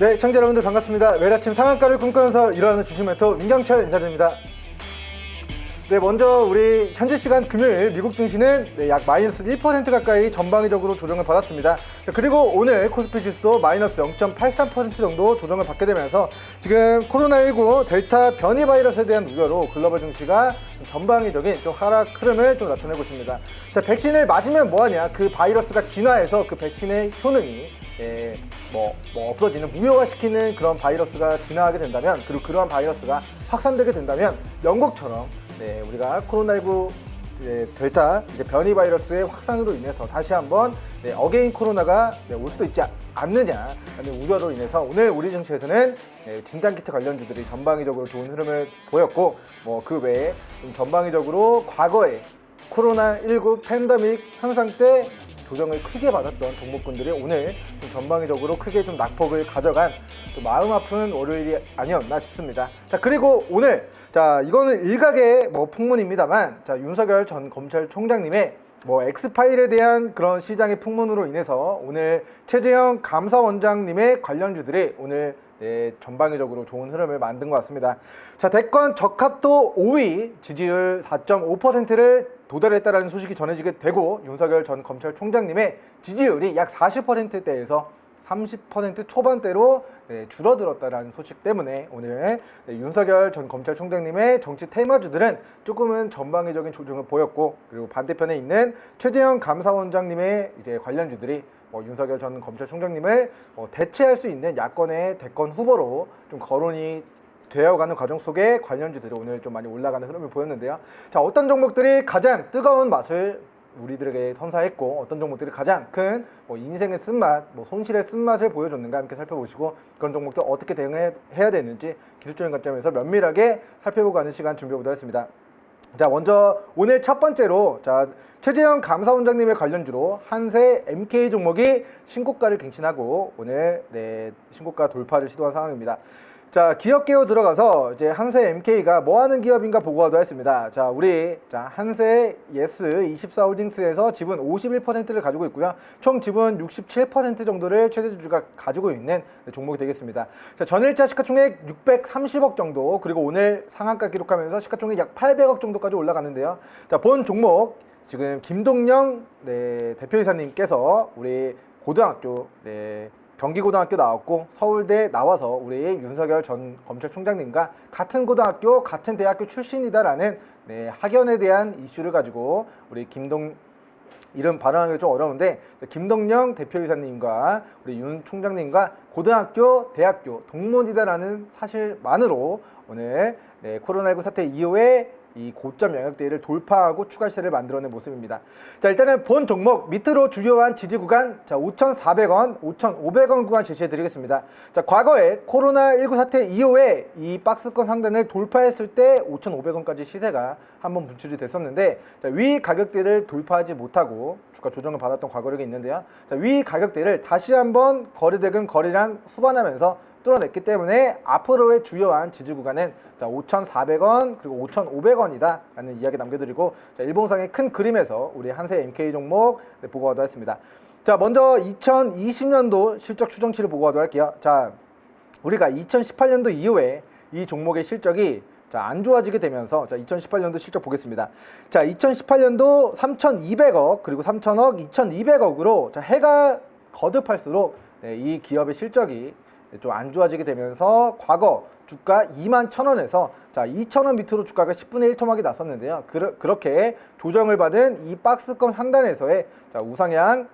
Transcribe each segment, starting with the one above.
네, 시청자 여러분들 반갑습니다. 매일 아침 상한가를 꿈꾸면서 일어나는 주식 멘토 민경철 인사드립니다. 네, 먼저 우리 현재 시간 금요일 미국 증시는 네, 약 마이너스 1% 가까이 전방위적으로 조정을 받았습니다. 자, 그리고 오늘 코스피 지수도 마이너스 0.83% 정도 조정을 받게 되면서 지금 코로나19 델타 변이 바이러스에 대한 우려로 글로벌 증시가 좀 전방위적인 좀 하락 흐름을 좀 나타내고 있습니다. 자, 백신을 맞으면 뭐하냐? 그 바이러스가 진화해서 그 백신의 효능이 예, 뭐, 뭐 없어지는 무효화시키는 그런 바이러스가 진화하게 된다면 그리고 그러한 바이러스가 확산되게 된다면 영국처럼 네, 우리가 코로나19 이제 델타 이제 변이 바이러스의 확산으로 인해서 다시 한번 네, 어게인 코로나가 네, 올 수도 있지 않느냐라는 우려로 인해서 오늘 우리 증시에서는 네, 진단키트 관련주들이 전방위적으로 좋은 흐름을 보였고 뭐 그 외에 좀 전방위적으로 과거에 코로나19 팬데믹 현상 때 조정을 크게 받았던 종목군들이 오늘 좀 전방위적으로 크게 좀 낙폭을 가져간 또 마음 아픈 월요일이 아니었나 싶습니다. 자 그리고 오늘 자 이거는 일각의 뭐 풍문입니다만 자 윤석열 전 검찰총장님의 뭐 엑스파일에 대한 그런 시장의 풍문으로 인해서 오늘 최재형 감사원장님의 관련주들이 오늘 네, 전방위적으로 좋은 흐름을 만든 것 같습니다. 자, 대권 적합도 5위, 지지율 4.5%를 도달했다라는 소식이 전해지게 되고 윤석열 전 검찰총장님의 지지율이 약 40%대에서 30% 초반대로 네, 줄어들었다라는 소식 때문에 오늘 네, 윤석열 전 검찰총장님의 정치 테마주들은 조금은 전방위적인 조정을 보였고 그리고 반대편에 있는 최재형 감사원장님의 이제 관련주들이 뭐 윤석열 전 검찰총장님을 어, 대체할 수 있는 야권의 대권 후보로 좀 거론이 되어가는 과정 속에 관련주들이 오늘 좀 많이 올라가는 흐름을 보였는데요. 자, 어떤 종목들이 가장 뜨거운 맛을 우리들에게 선사했고 어떤 종목들이 가장 큰 뭐 인생의 쓴맛, 뭐 손실의 쓴맛을 보여줬는가 함께 살펴보시고 그런 종목들 어떻게 대응해야 되는지 기술적인 관점에서 면밀하게 살펴보고 가는 시간 준비해보도록 하겠습니다. 자 먼저 오늘 첫 번째로 자 최재형 감사원장님의 관련주로 한세 MK 종목이 신고가를 갱신하고 오늘 네 신고가 돌파를 시도한 상황입니다. 자 기업 개요 들어가서 이제 한세 MK가 뭐 하는 기업인가 보고하도 했습니다. 자 우리 자 한세 예스 24 홀딩스에서 지분 51%를 가지고 있고요. 총 지분 67% 정도를 최대 주주가 가지고 있는 종목이 되겠습니다. 자 전일자 시가총액 630억 정도 그리고 오늘 상한가 기록하면서 시가총액 약 800억 정도까지 올라갔는데요. 자 본 종목 지금 김동영 네, 대표이사님께서 우리 고등학교 네, 경기고등학교 나왔고 서울대 나와서 우리 윤석열 전 검찰총장님과 같은 고등학교 같은 대학교 출신이다라는 네, 학연에 대한 이슈를 가지고 우리 김동 이름 발음하기 좀 어려운데 김동영 대표이사님과 우리 윤 총장님과 고등학교, 대학교 동문이다라는 사실만으로 오늘 네, 코로나19 사태 이후에 이 고점 영역대를 돌파하고 추가 시세를 만들어낸 모습입니다. 자 일단은 본 종목 밑으로 주요한 지지 구간 자 5,400원, 5,500원 구간 제시해 드리겠습니다. 자 과거에 코로나19 사태 이후에 이 박스권 상단을 돌파했을 때 5,500원까지 시세가 한번 분출이 됐었는데 자, 위 가격대를 돌파하지 못하고 주가 조정을 받았던 과거력이 있는데요. 자, 위 가격대를 다시 한번 거래대금 거래량 수반하면서 뚫어냈기 때문에 앞으로의 주요한 지지 구간은 자, 5,400원 그리고 5,500원이다 라는 이야기 남겨드리고 자, 일봉상의 큰 그림에서 우리 한세 MK 종목 네, 보고하도록 하겠습니다. 자 먼저 2020년도 실적 추정치를 보고하도록 할게요. 자 우리가 2018년도 이후에 이 종목의 실적이 자, 안 좋아지게 되면서 자, 2018년도 실적 보겠습니다. 자, 2018년도 3,200억 그리고 3,000억, 2,200억으로 자, 해가 거듭할수록 네, 이 기업의 실적이 좀 안 좋아지게 되면서 과거 주가 2만 1,000원에서 자, 2,000원 밑으로 주가가 10분의 1 토막이 났었는데요. 그러, 그렇게 조정을 받은 이 박스권 상단에서의 자, 우상향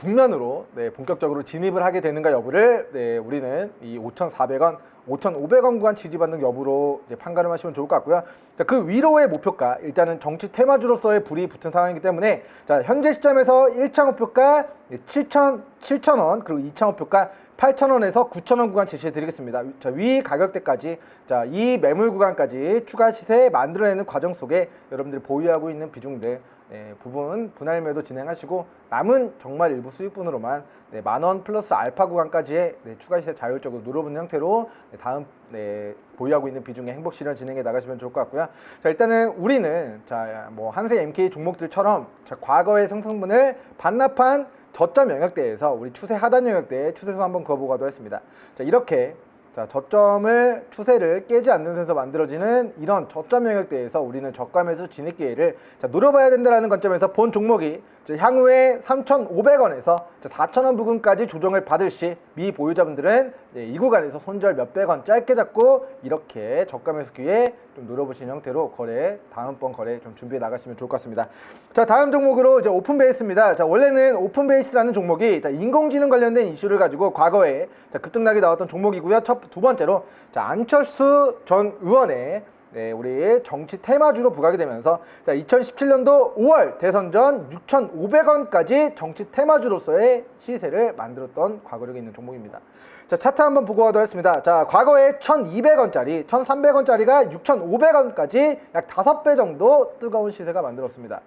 국면으로 네, 본격적으로 진입을 하게 되는가 여부를 네, 우리는 이 5,400원, 5,500원 구간 지지받는 여부로 이제 판가름 하시면 좋을 것 같고요. 자, 그 위로의 목표가 일단은 정치 테마주로서의 불이 붙은 상황이기 때문에 자, 현재 시점에서 1차 목표가 7,000 7,000원 그리고 2차 목표가 8,000원에서 9,000원 구간 제시해 드리겠습니다. 자, 위 가격대까지 자, 이 매물 구간까지 추가 시세 만들어내는 과정 속에 여러분들이 보유하고 있는 비중들 네, 부분 분할 매도 진행하시고 남은 정말 일부 수익분으로만 네, 만원 플러스 알파 구간까지의 네, 추가 시세 자율적으로 눌러보는 형태로 네, 다음 네, 보유하고 있는 비중의 행복 실현 진행해 나가시면 좋을 것 같고요. 자 일단은 우리는 자뭐 한세 MK 종목들처럼 자, 과거의 상승분을 반납한 저점 영역대에서 우리 추세 하단 영역대에 추세선 한번 그어보고 가도록 하겠습니다. 자, 이렇게 자, 저점을 추세를 깨지 않는 선에서 만들어지는 이런 저점 영역대에서 우리는 저가 매수 진입 기회를 자, 노려봐야 된다는 관점에서 본 종목이 자, 향후에 3,500원에서 4,000원 부근까지 조정을 받을 시 미 보유자분들은 네, 이 구간에서 손절 몇백 원 짧게 잡고 이렇게 저가 매수 기회 좀 노려보시는 형태로 거래 다음번 거래 좀 준비해 나가시면 좋을 것 같습니다. 자 다음 종목으로 이제 오픈 베이스입니다. 자 원래는 오픈 베이스라는 종목이 자, 인공지능 관련된 이슈를 가지고 과거에 자, 급등락이 나왔던 종목이고요. 첫 두 번째로 자 안철수 전 의원의 네, 우리 정치 테마주로 부각이 되면서 자, 2017년도 5월 대선 전 6,500원까지 정치 테마주로서의 시세를 만들었던 과거력이 있는 종목입니다. 자, 차트 한번 보고 가도록 하겠습니다. 자, 과거에 1,200원짜리, 1,300원짜리가 6,500원까지 약 5배 정도 뜨거운 시세가 만들었습니다.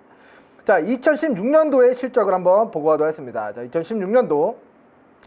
자, 2016년도의 실적을 한번 보고 가도록 하겠습니다. 자, 2016년도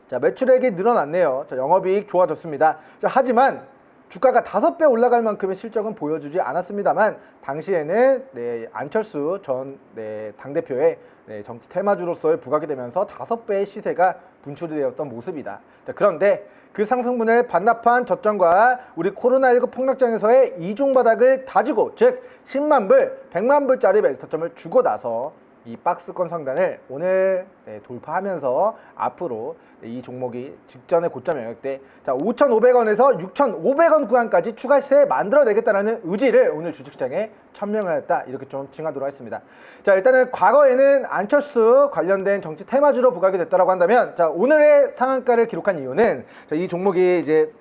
자, 매출액이 늘어났네요. 자, 영업이익 좋아졌습니다. 자, 하지만 주가가 다섯 배 올라갈 만큼의 실적은 보여주지 않았습니다만 당시에는 네, 안철수 전 네, 당대표의 네, 정치 테마주로서의 부각이 되면서 다섯 배의 시세가 분출이 되었던 모습이다. 자, 그런데 그 상승분을 반납한 저점과 우리 코로나19 폭락장에서의 이중 바닥을 다지고 즉 10만 불, 100만 불짜리 매수점을 주고 나서 이 박스권 상단을 오늘 네, 돌파하면서 앞으로 네, 이 종목이 직전의 고점 영역대 자 5,500원에서 6,500원 구간까지 추가 시세 만들어내겠다라는 의지를 오늘 주식시장에 천명하였다 이렇게 좀 칭하도록 하겠습니다. 자 일단은 과거에는 안철수 관련된 정치 테마주로 부각이 됐다라고 한다면 자 오늘의 상한가를 기록한 이유는 자, 이 종목이 이제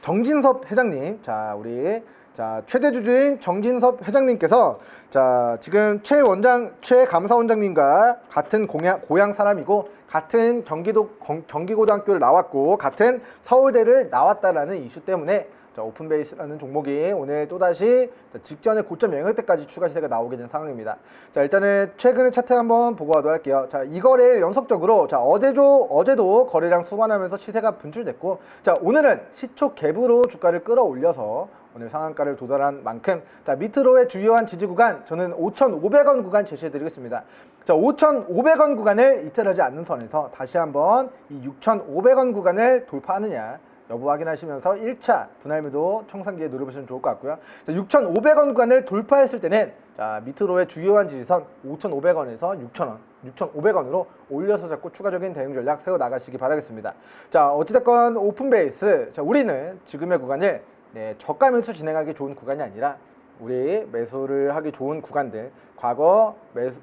정진섭 회장님, 자 우리 자 최대 주주인 정진섭 회장님께서 자 지금 최 원장, 최 감사 원장님과 같은 공양, 고향 사람이고 같은 경기도 경- 경기고등학교를 나왔고 같은 서울대를 나왔다라는 이슈 때문에 자 오픈베이스라는 종목이 오늘 또다시 자, 직전의 고점 영역 때까지 추가 시세가 나오게 된 상황입니다. 자 일단은 최근의 차트 한번 보고 가도록 할게요. 자 이거를 연속적으로 자 어제도 어제도 거래량 수반하면서 시세가 분출됐고 자 오늘은 시초 갭으로 주가를 끌어올려서 오늘 상한가를 도달한 만큼 자 밑으로의 주요한 지지 구간 저는 5,500원 구간 제시해 드리겠습니다. 자 5,500원 구간을 이탈하지 않는 선에서 다시 한번 이 6,500원 구간을 돌파하느냐 여부 확인하시면서 1차 분할매도 청산기에 노려보시면 좋을 것 같고요. 자, 6,500원 구간을 돌파했을 때는 자, 밑으로의 주요한 지지선 5,500원에서 6,000원, 6,500원으로 올려서 잡고 추가적인 대응 전략 세워 나가시기 바라겠습니다. 자, 어찌됐건 오픈 베이스. 자, 우리는 지금의 구간을 네, 저가 매수 진행하기 좋은 구간이 아니라 우리 매수를 하기 좋은 구간들 과거 매수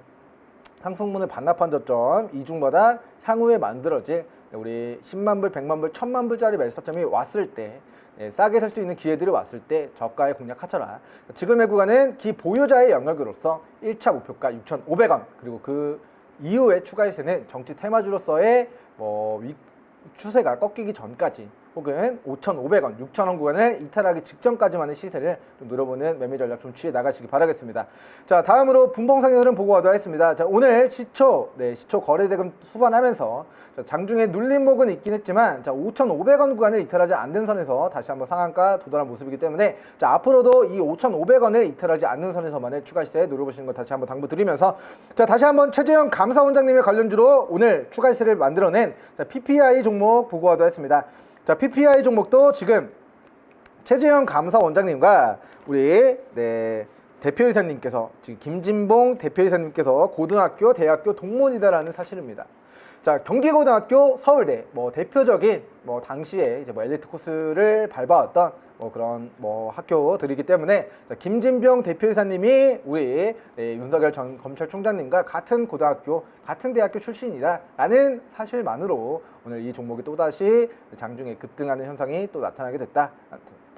상승분을 반납한 저점 이중바닥 향후에 만들어질 우리 10만 불, 100만 불, 1000만 불짜리 매수 타점이 왔을 때 예, 싸게 살 수 있는 기회들이 왔을 때 저가에 공략하쳐라. 지금의 구간은 기 보유자의 영역으로서 1차 목표가 6,500원 그리고 그 이후에 추가 시세는 정치 테마주로서의 뭐 위, 추세가 꺾이기 전까지 혹은 5,500원, 6,000원 구간을 이탈하기 직전까지만의 시세를 좀 노려보는 매매 전략 좀 취해 나가시기 바라겠습니다. 자, 다음으로 분봉상의 흐름 보고 가도록 하겠습니다. 자, 오늘 시초, 네, 시초 거래대금 수반하면서 자, 장중에 눌림목은 있긴 했지만 자, 5,500원 구간을 이탈하지 않는 선에서 다시 한번 상한가 도달한 모습이기 때문에 자, 앞으로도 이 5,500원을 이탈하지 않는 선에서만의 추가 시세 노려보시는 거 다시 한번 당부드리면서 자, 다시 한번 최재형 감사원장님의 관련주로 오늘 추가 시세를 만들어낸 자, PPI 종목 보고 가도록 하겠습니다. 자, PPI 종목도 지금 최재형 감사 원장님과 우리 네, 대표이사님께서 지금 김진봉 대표이사님께서 고등학교, 대학교 동문이다라는 사실입니다. 자, 경기고등학교, 서울대 뭐 대표적인 뭐 당시에 이제 뭐 엘리트 코스를 밟아왔던 뭐 그런 뭐 학교 들이기 때문에 자, 김진병 대표이사님이 우리 네, 윤석열 전 검찰총장님과 같은 고등학교, 같은 대학교 출신이다라는 사실만으로 오늘 이 종목이 또다시 장중에 급등하는 현상이 또 나타나게 됐다.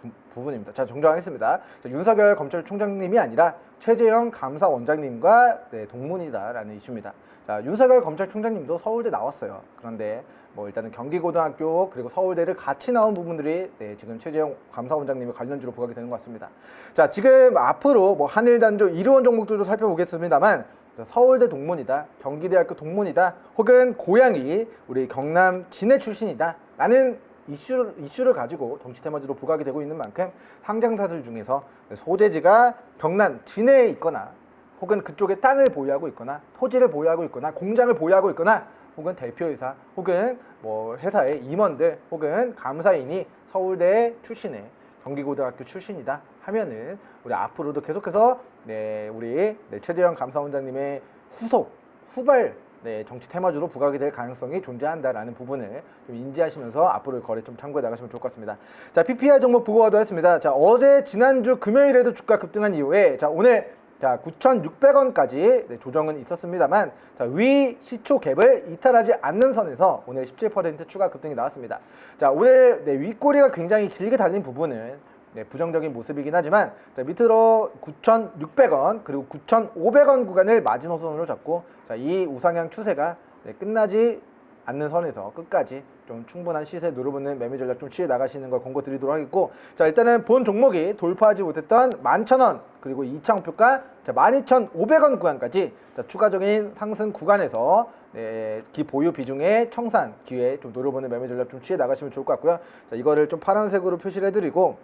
부, 부분입니다. 자, 정정하겠습니다. 자, 윤석열 검찰총장님이 아니라 최재형 감사원장님과 네, 동문이다라는 이슈입니다. 자, 윤석열 검찰총장님도 서울대 나왔어요. 그런데 뭐 일단은 경기고등학교 그리고 서울대를 같이 나온 부분들이 네, 지금 최재형 감사원장님의 관련주로 부각이 되는 것 같습니다. 자, 지금 앞으로 뭐 한일단조 이루원 종목들도 살펴보겠습니다만 자, 서울대 동문이다, 경기대학교 동문이다, 혹은 고향이 우리 경남 진해 출신이다. 라는 이슈를, 이슈를 가지고 정치 테마주로 부각이 되고 있는 만큼 상장사들 중에서 소재지가 경남 진해에 있거나 혹은 그쪽에 땅을 보유하고 있거나 토지를 보유하고 있거나 공장을 보유하고 있거나 혹은 대표이사 혹은 뭐 회사의 임원들 혹은 감사인이 서울대 출신의 경기고등학교 출신이다 하면은 우리 앞으로도 계속해서 네 우리 네, 최재형 감사원장님의 후속 후발 네, 정치 테마주로 부각이 될 가능성이 존재한다라는 부분을 좀 인지하시면서 앞으로의 거래 좀 참고해 나가시면 좋을 것 같습니다. 자, PPI 종목 보고 가도록 하겠습니다. 자, 어제 지난주 금요일에도 주가 급등한 이후에 자, 오늘 자, 9,600원까지 네, 조정은 있었습니다만 자, 위 시초 갭을 이탈하지 않는 선에서 오늘 17% 추가 급등이 나왔습니다. 자, 오늘 네, 윗꼬리가 굉장히 길게 달린 부분은 네, 부정적인 모습이긴 하지만 자, 밑으로 9,600원 그리고 9,500원 구간을 마지노선으로 잡고 자, 이 우상향 추세가 네, 끝나지 않는 선에서 끝까지 좀 충분한 시세 누르붙는 매매 전략 좀 취해 나가시는 걸 권고 드리도록 하겠고 자 일단은 본 종목이 돌파하지 못했던 11,000원 그리고 2차 목표가 자 12,500원 구간까지 자 추가적인 상승 구간에서 네, 기 보유 비중의 청산 기회 좀 노려보는 매매 전략 좀 취해 나가시면 좋을 것 같고요. 자 이거를 좀 파란색으로 표시를 해드리고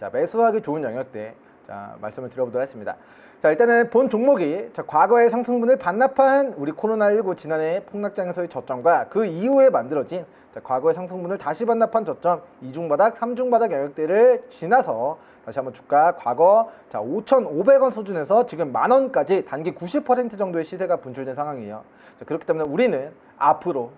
자 매수하기 좋은 영역대 자 말씀을 드려보도록 하겠습니다. 자 일단은 본 종목이 자 과거의 상승분을 반납한 우리 코로나19 지난해 폭락장에서의 저점과 그 이후에 만들어진 자 과거의 상승분을 다시 반납한 저점 이중바닥 삼중바닥 영역대를 지나서 다시 한번 주가 과거 자 5,500원 수준에서 지금 만 원까지 단기 90% 정도의 시세가 분출된 상황이에요. 자 그렇기 때문에 우리는 앞으로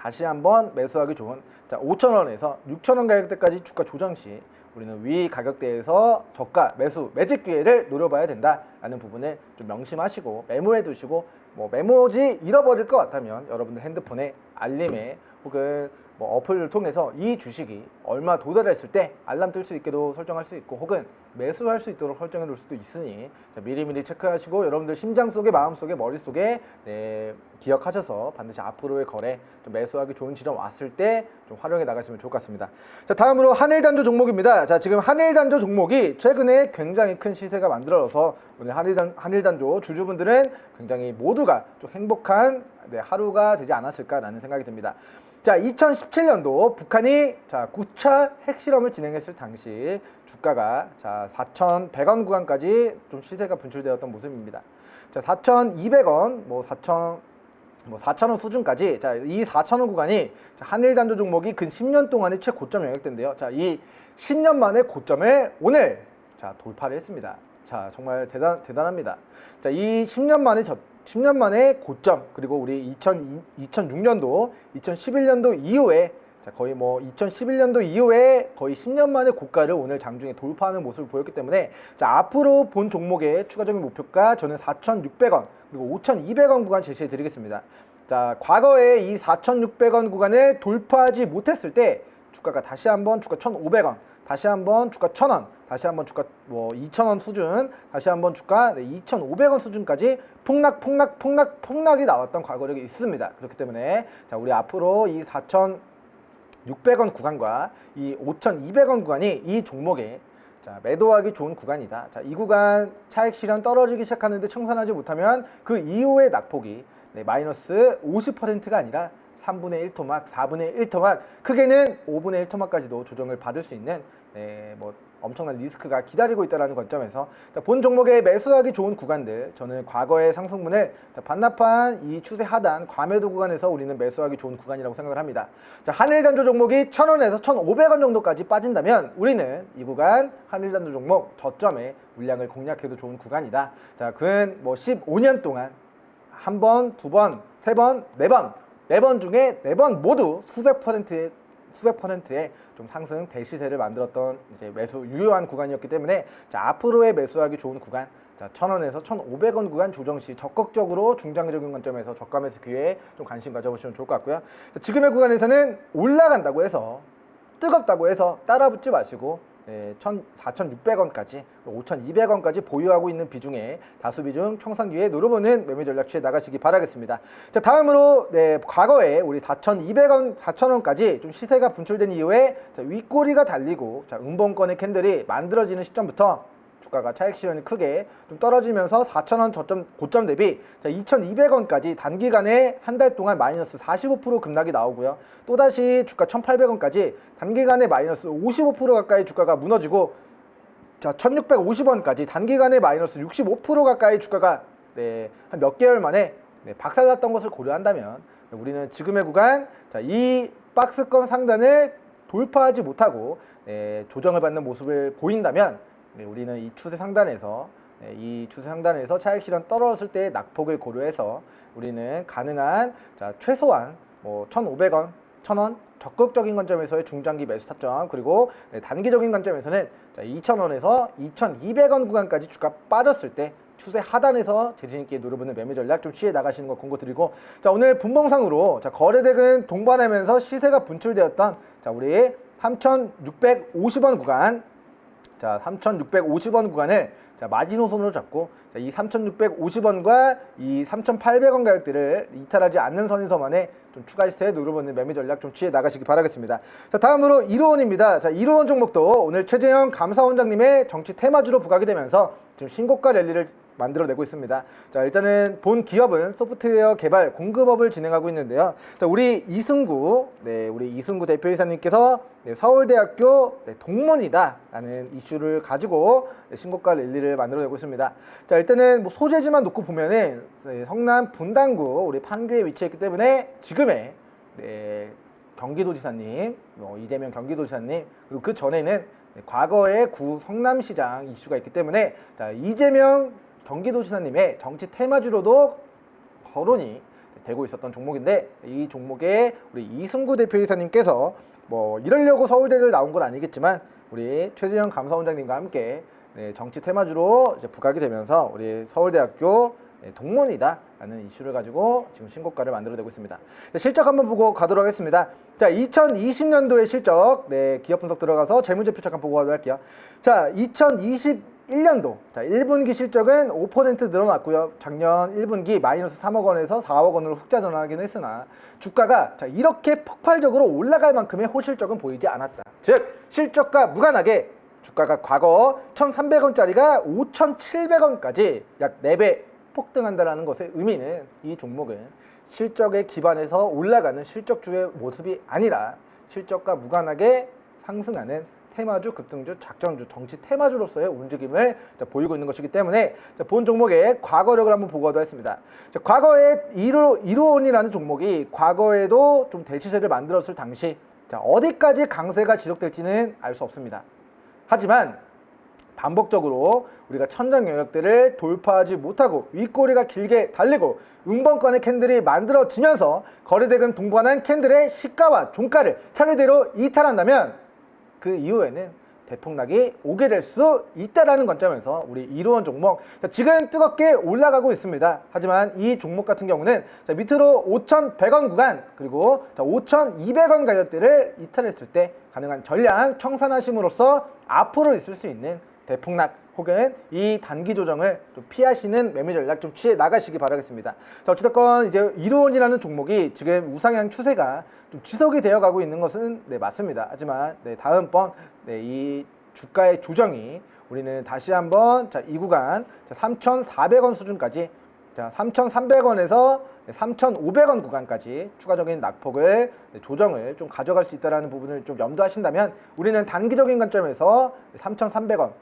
다시 한번 매수하기 좋은 자 5,000원에서 6,000원 가격대까지 주가 조정 시 우리는 위 가격대에서 저가 매수 매집 기회를 노려봐야 된다라는 부분을 좀 명심하시고 메모해 두시고 뭐 메모지 잃어버릴 것 같다면 여러분들 핸드폰에 알림에 혹은 뭐 어플을 통해서 이 주식이 얼마 도달했을 때 알람 뜰 수 있게도 설정할 수 있고 혹은 매수할 수 있도록 설정해 놓을 수도 있으니 자, 미리미리 체크하시고 여러분들 심장 속에 마음 속에 머릿 속에 네, 기억하셔서 반드시 앞으로의 거래 좀 매수하기 좋은 지점 왔을 때 좀 활용해 나가시면 좋을 것 같습니다. 자 다음으로 한일단조 종목입니다. 자 지금 한일단조 종목이 최근에 굉장히 큰 시세가 만들어서 오늘 한일단 한일단조 주주분들은 굉장히 모두가 좀 행복한 네, 하루가 되지 않았을까라는 생각이 듭니다. 자, 2017년도 북한이 자, 9차 핵실험을 진행했을 당시 주가가 자, 4,100원 구간까지 좀 시세가 분출되었던 모습입니다. 자, 4,200원, 뭐 4,000, 뭐 4,000원 수준까지 자, 이 4,000원 구간이 자, 한일 단조 종목이 근 10년 동안의 최고점 영역대인데요. 자, 이 10년 만의 고점을 오늘 자, 돌파를 했습니다. 자, 정말 대단 대단합니다. 자, 이 10년 만에 저 10년 만에 고점 그리고 우리 2000, 2006년도, 2011년도 이후에 자, 거의 뭐 2011년도 이후에 거의 10년 만에 고가를 오늘 장중에 돌파하는 모습을 보였기 때문에 자, 앞으로 본 종목의 추가적인 목표가 저는 4,600원 그리고 5,200원 구간 제시해 드리겠습니다. 자, 과거에 이 4,600원 구간을 돌파하지 못했을 때 주가가 다시 한번 주가 1,500원, 다시 한번 주가 1,000원, 다시 한번 주가 뭐 2,000원 수준, 다시 한번 주가 네, 2,500원 수준까지 폭락, 폭락, 폭락, 폭락이 나왔던 과거력이 있습니다. 그렇기 때문에 자, 우리 앞으로 이 4,000 600원 구간과 이 5,200원 구간이 이 종목에 자, 매도하기 좋은 구간이다. 자, 이 구간 차익 실현 떨어지기 시작하는데 청산하지 못하면 그 이후의 낙폭이 네, 마이너스 50%가 아니라 3분의 1토막, 4분의 1토막, 크게는 5분의 1토막까지도 조정을 받을 수 있는 네, 뭐 엄청난 리스크가 기다리고 있다는 관점에서 자, 본 종목에 매수하기 좋은 구간들 저는 과거의 상승분을 자, 반납한 이 추세 하단 과매도 구간에서 우리는 매수하기 좋은 구간이라고 생각을 합니다. 자, 한일단조 종목이 1,000원에서 1,500원 정도까지 빠진다면 우리는 이 구간 한일단조 종목 저점에 물량을 공략해도 좋은 구간이다. 자, 근 뭐 15년 동안 한 번, 두 번, 세 번, 네 번, 네 번 중에 네 번 모두 수백 퍼센트의 수백 퍼센트의 좀 상승 대시세를 만들었던 이제 매수 유효한 구간이었기 때문에 자 앞으로의 매수하기 좋은 구간 자 1,000원에서 1,500원 구간 조정 시 적극적으로 중장기적인 관점에서 저가 매수 기회에 좀 관심 가져보시면 좋을 것 같고요. 자, 지금의 구간에서는 올라간다고 해서 뜨겁다고 해서 따라 붙지 마시고 네, 4,600원까지, 5,200원까지 보유하고 있는 비중에 다수 비중 청산 기회에 노려보는 매매 전략 취해 나가시기 바라겠습니다. 자, 다음으로 네, 과거에 우리 4,200원, 4,000원까지 좀 시세가 분출된 이후에 자, 윗꼬리가 달리고 자, 음봉권의 캔들이 만들어지는 시점부터 주가가 차익 실현이 크게 좀 떨어지면서 4,000원 저점 고점 대비 자, 2,200원까지 단기간에 한 달 동안 마이너스 45% 급락이 나오고요. 또다시 주가 1,800원까지 단기간에 마이너스 55% 가까이 주가가 무너지고 자, 1,650원까지 단기간에 마이너스 65% 가까이 주가가 네, 한 몇 개월 만에 네, 박살났던 것을 고려한다면 우리는 지금의 구간 자, 이 박스권 상단을 돌파하지 못하고 네, 조정을 받는 모습을 보인다면 네, 우리는 이 추세 상단에서 네, 이 추세 상단에서 차익 실현 떨어졌을 때의 낙폭을 고려해서 우리는 가능한 자, 최소한 뭐 1,500원, 1,000원 적극적인 관점에서의 중장기 매수 타점 그리고 네, 단기적인 관점에서는 자, 2,000원에서 2,200원 구간까지 주가 빠졌을 때 추세 하단에서 재진 있게 노려보는 매매 전략 좀 취해 나가시는 거 공고드리고 자 오늘 분봉상으로 자 거래대금 동반하면서 시세가 분출되었던 자 우리 3,650원 구간 자, 3,650원 구간을 자, 마지노선으로 잡고 자, 이 3,650원과 이 3,800원 가격대를 이탈하지 않는 선에서만의 좀 추가 시세에 누르보는 매매 전략 좀 취해 나가시기 바라겠습니다. 자, 다음으로 1호원입니다. 자, 1호원 종목도 오늘 최재형 감사원장님의 정치 테마주로 부각이 되면서 지금 신고가 랠리를 만들어내고 있습니다. 자, 일단은 본 기업은 소프트웨어 개발 공급업을 진행하고 있는데요. 자, 우리 이승구, 네, 우리 이승구 대표이사님께서 네, 서울대학교 네, 동문이다라는 이슈를 가지고 네, 신고가 랠리를 만들어내고 있습니다. 자, 일단은 뭐 소재지만 놓고 보면은 네, 성남 분당구 우리 판교에 위치했기 때문에 지금의 네, 경기도지사님, 뭐 이재명 경기도지사님 그리고 그 전에는 네, 과거의 구 성남시장 이슈가 있기 때문에 자, 이재명 경기도지사님의 정치 테마주로도 거론이 되고 있었던 종목인데 이 종목에 우리 이승구 대표이사님께서 뭐 이러려고 서울대를 나온 건 아니겠지만 우리 최재형 감사원장님과 함께 네, 정치 테마주로 이제 부각이 되면서 우리 서울대학교 네, 동문이다 라는 이슈를 가지고 지금 신고가를 만들어내고 있습니다. 네, 실적 한번 보고 가도록 하겠습니다. 자, 2020년도의 실적, 네, 기업 분석 들어가서 재무제표 잠깐 보고 가도록 할게요. 자, 2021년도, 자, 1분기 실적은 5% 늘어났고요. 작년 1분기 마이너스 3억 원에서 4억 원으로 흑자 전환하긴 했으나 주가가 자, 이렇게 폭발적으로 올라갈 만큼의 호실적은 보이지 않았다. 즉, 실적과 무관하게 주가가 과거 1,300원짜리가 5,700원까지 약 4배 폭등한다라는 것의 의미는 이 종목은 실적에 기반해서 올라가는 실적주의 모습이 아니라 실적과 무관하게 상승하는 테마주, 급등주, 작전주, 정치 테마주로서의 움직임을 자, 보이고 있는 것이기 때문에 자, 본 종목의 과거력을 한번 보고도 했습니다. 자, 과거에 이로, 이로온이라는 종목이 과거에도 좀 대치세를 만들었을 당시 자, 어디까지 강세가 지속될지는 알 수 없습니다. 하지만 반복적으로 우리가 천장 영역대를 돌파하지 못하고 윗꼬리가 길게 달리고 음봉권의 캔들이 만들어지면서 거래대금 동반한 캔들의 시가와 종가를 차례대로 이탈한다면 그 이후에는 대폭락이 오게 될 수 있다라는 관점에서 우리 이로원 종목 자, 지금 뜨겁게 올라가고 있습니다. 하지만 이 종목 같은 경우는 자, 밑으로 5,100원 구간 그리고 자, 5,200원 가격대를 이탈했을 때 가능한 전량 청산하심으로써 앞으로 있을 수 있는 대폭락 혹은 이 단기 조정을 좀 피하시는 매매 전략 좀 취해 나가시기 바라겠습니다. 자, 어찌됐건 이제 이로원이라는 종목이 지금 우상향 추세가 좀 지속이 되어 가고 있는 것은 네, 맞습니다. 하지만 네, 다음번 네, 이 주가의 조정이 우리는 다시 한번 자, 이 구간 3,400원 수준까지 자, 3,300원에서 3,500원 구간까지 추가적인 낙폭을 네, 조정을 좀 가져갈 수 있다는 부분을 좀 염두하신다면 우리는 단기적인 관점에서 3,300원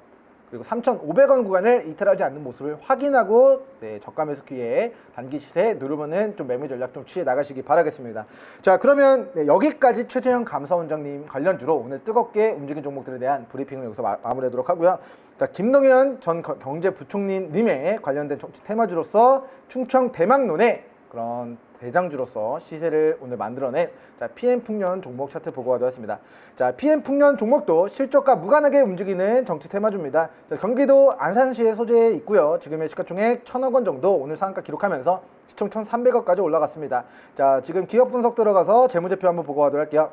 그리고 3,500원 구간을 이탈하지 않는 모습을 확인하고 네, 저가 매수 기회에 단기 시세 누르면은 좀 매매 전략 좀 취해 나가시기 바라겠습니다. 자 그러면 네, 여기까지 최재형 감사원장님 관련주로 오늘 뜨겁게 움직인 종목들에 대한 브리핑을 여기서 마, 마무리하도록 하고요. 자 김동현 전 거- 경제부총리님의 관련된 정치 테마주로서 충청 대망론의 그런 대장주로서 시세를 오늘 만들어낸 자 PM 풍년 종목 차트 보고 가도록 하겠습니다. 자 PM 풍년 종목도 실적과 무관하게 움직이는 정치 테마주입니다. 자, 경기도 안산시에 소재에 있고요. 지금의 시가총액 1천억 원 정도 오늘 상한가 기록하면서 시총 1,300억까지 올라갔습니다. 자 지금 기업 분석 들어가서 재무제표 한번 보고 가도록 할게요.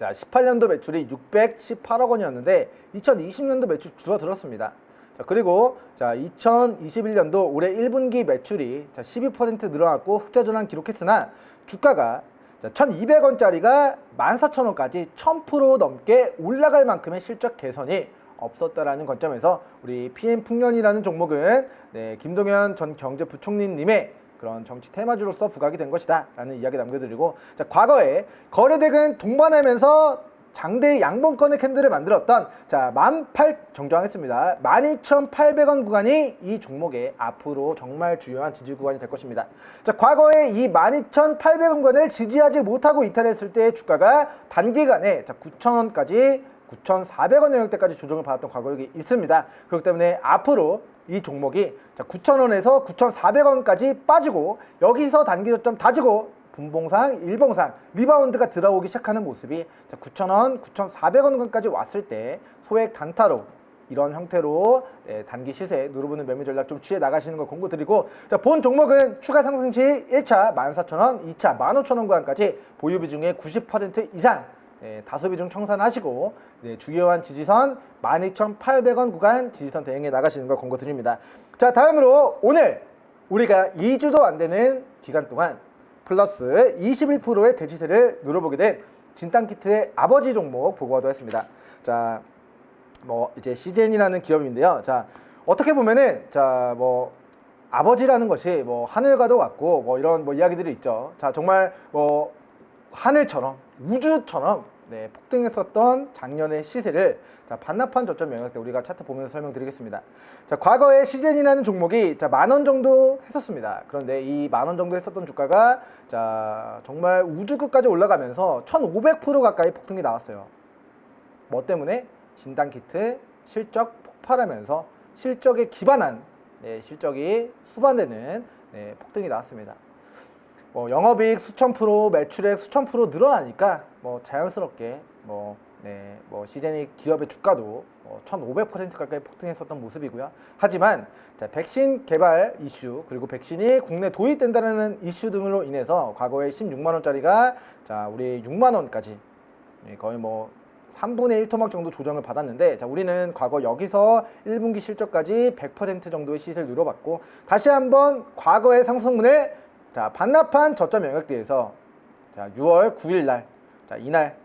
자, 18년도 매출이 618억 원이었는데 2020년도 매출 줄어들었습니다. 자, 그리고 자, 2021년도 올해 1분기 매출이 자, 12% 늘어났고 흑자 전환 기록했으나 주가가 자, 1,200원짜리가 14,000원까지 1000% 넘게 올라갈 만큼의 실적 개선이 없었다라는 관점에서 우리 PM 풍년이라는 종목은 네, 김동현 전 경제부총리님의 그런 정치 테마주로서 부각이 된 것이다라는 이야기 남겨드리고 자 과거에 거래대금 동반하면서 장대 양봉권의 캔들을 만들었던 자, 18 정정하겠습니다. 12,800원 구간이 이 종목의 앞으로 정말 중요한 지지 구간이 될 것입니다. 자, 과거에 이 12,800원 구간을 지지하지 못하고 이탈했을 때 주가가 단기간에 자, 9,000원까지 9,400원 영역대까지 조정을 받았던 과거력이 있습니다. 그렇기 때문에 앞으로 이 종목이 자, 9,000원에서 9,400원까지 빠지고 여기서 단기 저점 다지고 분봉상, 일봉상 리바운드가 들어오기 시작하는 모습이 자, 9,000원, 9,400원까지 왔을 때 소액 단타로 이런 형태로 네, 단기 시세 누르보는 매매 전략 좀 취해 나가시는 걸 권고드리고 자, 본 종목은 추가 상승 시 1차 14,000원, 2차 15,000원 구간까지 보유 비중의 90% 이상 네, 다수 비중 청산하시고 네, 주요한 지지선 12,800원 구간 지지선 대응해 나가시는 걸 권고드립니다. 자 다음으로 오늘 우리가 2주도 안 되는 기간 동안 플러스 21%의 대지세를 누려보게 된 진단키트의 아버지 종목 보고하도록 했습니다. 자, 뭐 이제 시젠이라는 기업인데요. 자, 어떻게 보면은 자, 뭐 아버지라는 것이 뭐 하늘과도 같고 뭐 이런 뭐 이야기들이 있죠. 자, 정말 뭐 하늘처럼 우주처럼 네, 폭등했었던 작년의 시세를 자, 반납한 저점 영역 때 우리가 차트 보면서 설명드리겠습니다. 자, 과거에 시젠이라는 종목이 자, 만 원 정도 했었습니다. 그런데 이 만 원 정도 했었던 주가가 자, 정말 우주끝까지 올라가면서 1,500% 가까이 폭등이 나왔어요. 뭐 때문에 진단 키트 실적 폭발하면서 실적에 기반한 네, 실적이 수반되는 네, 폭등이 나왔습니다. 뭐 영업이익 수천 프로, 매출액 수천 프로 늘어나니까 뭐 자연스럽게 뭐, 네, 뭐 시제닉 기업의 주가도 뭐 1,500% 가까이 폭등했었던 모습이고요. 하지만 자, 백신 개발 이슈 그리고 백신이 국내 도입된다는 이슈 등으로 인해서 과거에 16만 원짜리가 자 우리 6만 원까지 예, 거의 뭐 3분의 1 토막 정도 조정을 받았는데 자 우리는 과거 여기서 1분기 실적까지 100% 정도의 시세를 누려봤고 다시 한번 과거의 상승분을 자 반납한 저점 영역대에서 자 6월 9일 날 자 이날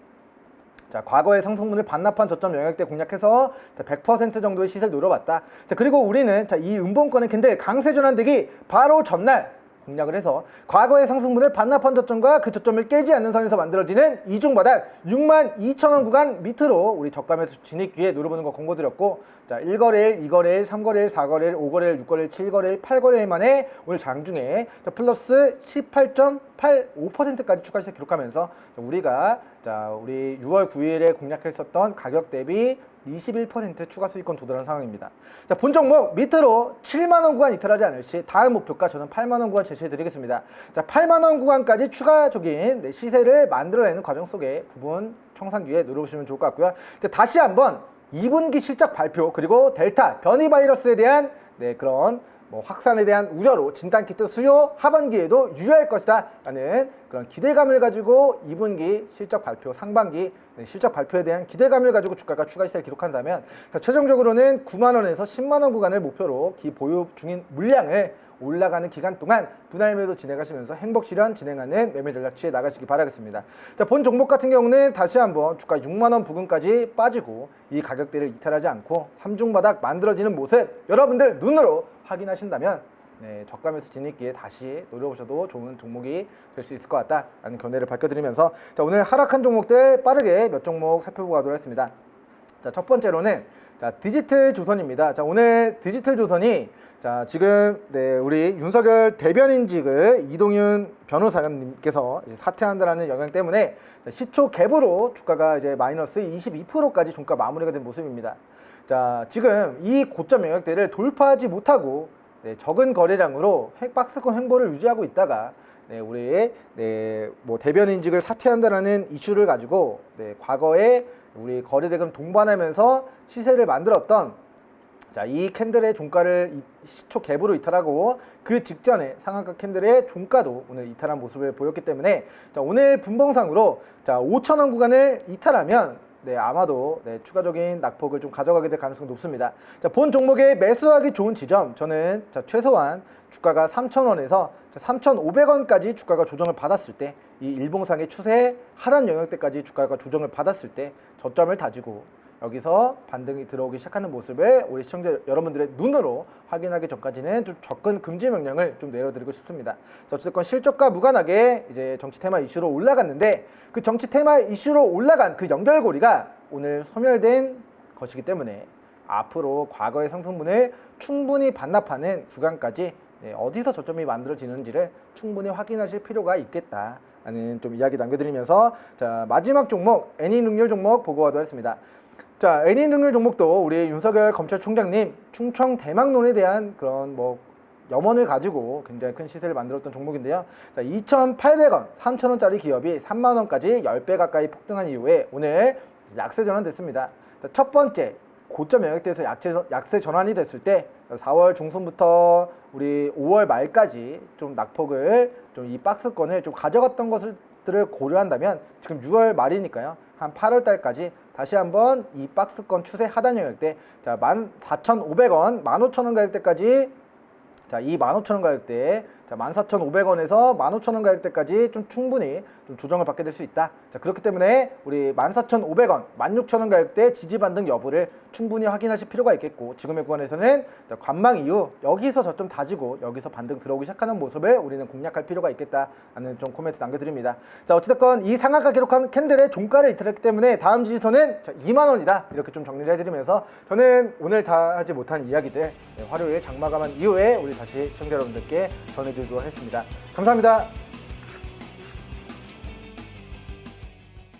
자 과거의 상승분을 반납한 저점 영역대 공략해서 자, 100% 정도의 시세를 누려봤다. 자 그리고 우리는 자 이 음봉권의 캔들 강세 전환되기 바로 전날 공략을 해서 과거의 상승분을 반납한 저점과 그 저점을 깨지 않는 선에서 만들어지는 이중 바닥 6만 2천 원 구간 밑으로 우리 저가매수 진입 기회 노려보는 거 권고드렸고 자 1거래일, 2거래일, 3거래일, 4거래일, 5거래일, 6거래일, 7거래일, 8거래일 만에 오늘 장중에 자, 플러스 18.85%까지 추가 시세 기록하면서 자, 우리가 자 우리 6월 9일에 공략했었던 가격 대비 21% 추가 수익권 도달한 상황입니다. 자, 본 종목 밑으로 7만 원 구간 이탈하지 않을 시 다음 목표가 저는 8만 원 구간 제시해 드리겠습니다. 자, 8만 원 구간까지 추가적인 네, 시세를 만들어내는 과정 속에 부분 청산기에 누려보시면 좋을 것 같고요. 자, 다시 한번 2분기 실적 발표 그리고 델타 변이 바이러스에 대한 네, 그런 뭐 확산에 대한 우려로 진단 키트 수요 하반기에도 유효할 것이다 라는 그런 기대감을 가지고 2분기 실적 발표 상반기 네, 실적 발표에 대한 기대감을 가지고 주가가 추가 시세를 기록한다면 자, 최종적으로는 9만 원에서 10만 원 구간을 목표로 기 보유 중인 물량을 올라가는 기간 동안 분할 매도 진행하시면서 행복 실현 진행하는 매매 전략 취해 나가시기 바라겠습니다. 자, 본 종목 같은 경우는 다시 한번 주가 6만 원 부근까지 빠지고 이 가격대를 이탈하지 않고 삼중 바닥 만들어지는 모습 여러분들 눈으로 확인하신다면 네, 저가 매수 진입기에 다시 노려보셔도 좋은 종목이 될 수 있을 것 같다라는 견해를 밝혀드리면서 자, 오늘 하락한 종목들 빠르게 몇 종목 살펴보고 가도록 하겠습니다. 자, 첫 번째로는 자, 디지털 조선입니다. 자, 오늘 디지털 조선이 자, 지금 네, 우리 윤석열 대변인직을 이동윤 변호사님께서 이제 사퇴한다라는 영향 때문에 자, 시초 갭으로 주가가 이제 마이너스 22%까지 종가 마무리가 된 모습입니다. 자, 지금 이 고점 영역대를 돌파하지 못하고 네, 적은 거래량으로 핵박스권 행보를 유지하고 있다가 네, 우리 네, 뭐 대변인직을 사퇴한다라는 이슈를 가지고 네, 과거에 우리 거래대금 동반하면서 시세를 만들었던 자, 이 캔들의 종가를 이 시초 갭으로 이탈하고 그 직전에 상한가 캔들의 종가도 오늘 이탈한 모습을 보였기 때문에 자, 오늘 분봉상으로 자, 5,000원 구간을 이탈하면 네, 아마도 네, 추가적인 낙폭을 좀 가져가게 될 가능성이 높습니다. 자, 본 종목에 매수하기 좋은 지점 저는 자, 최소한 주가가 3,000원에서 3,500원까지 주가가 조정을 받았을 때 이 일봉상의 추세 하단 영역대까지 주가가 조정을 받았을 때 저점을 다지고 여기서 반등이 들어오기 시작하는 모습을 우리 시청자 여러분들의 눈으로 확인하기 전까지는 좀 접근 금지 명령을 좀 내려드리고 싶습니다. 어쨌든 실적과 무관하게 이제 정치 테마 이슈로 올라갔는데 그 정치 테마 이슈로 올라간 그 연결고리가 오늘 소멸된 것이기 때문에 앞으로 과거의 상승분을 충분히 반납하는 구간까지 네, 어디서 저점이 만들어지는지를 충분히 확인하실 필요가 있겠다라는 좀 이야기 남겨드리면서 자 마지막 종목 애니 능률 종목 보고 하도록 하겠습니다. 자 애니 능률 종목도 우리 윤석열 검찰총장님 충청 대망론에 대한 그런 뭐 염원을 가지고 굉장히 큰 시세를 만들었던 종목인데요. 자, 2,800원, 3,000원짜리 기업이 3만 원까지 10배 가까이 폭등한 이후에 오늘 약세 전환됐습니다. 자, 첫 번째 고점 영역대에서 약세, 약세 전환이 됐을 때 4월 중순부터 우리 5월 말까지 좀 낙폭을 좀 이 박스권을 좀 가져갔던 것 들을 고려한다면 지금 6월 말이니까요. 한 8월 달까지 다시 한번 이 박스권 추세 하단 영역대 자, 14,500원, 15,000원 가격대까지 자, 이 15,000원 가격대, 자, 14,500원에서 15,000원 가격대까지 좀 충분히 좀 조정을 받게 될 수 있다. 자, 그렇기 때문에 우리 14,500원, 16,000원 가격대 지지 반등 여부를 충분히 확인하실 필요가 있겠고, 지금의 구간에서는 자, 관망 이후 여기서 저점 다지고 여기서 반등 들어오기 시작하는 모습을 우리는 공략할 필요가 있겠다라는 좀 코멘트 남겨드립니다. 자, 어찌됐건 이 상한가 기록한 캔들의 종가를 이탈했기 때문에 다음 지지선은 자, 2만 원이다. 이렇게 좀 정리를 해드리면서 저는 오늘 다 하지 못한 이야기들 네, 화요일 장마감한 이후에 우리 다시 시청자 여러분들께 전해 드리도록 하겠습니다. 감사합니다.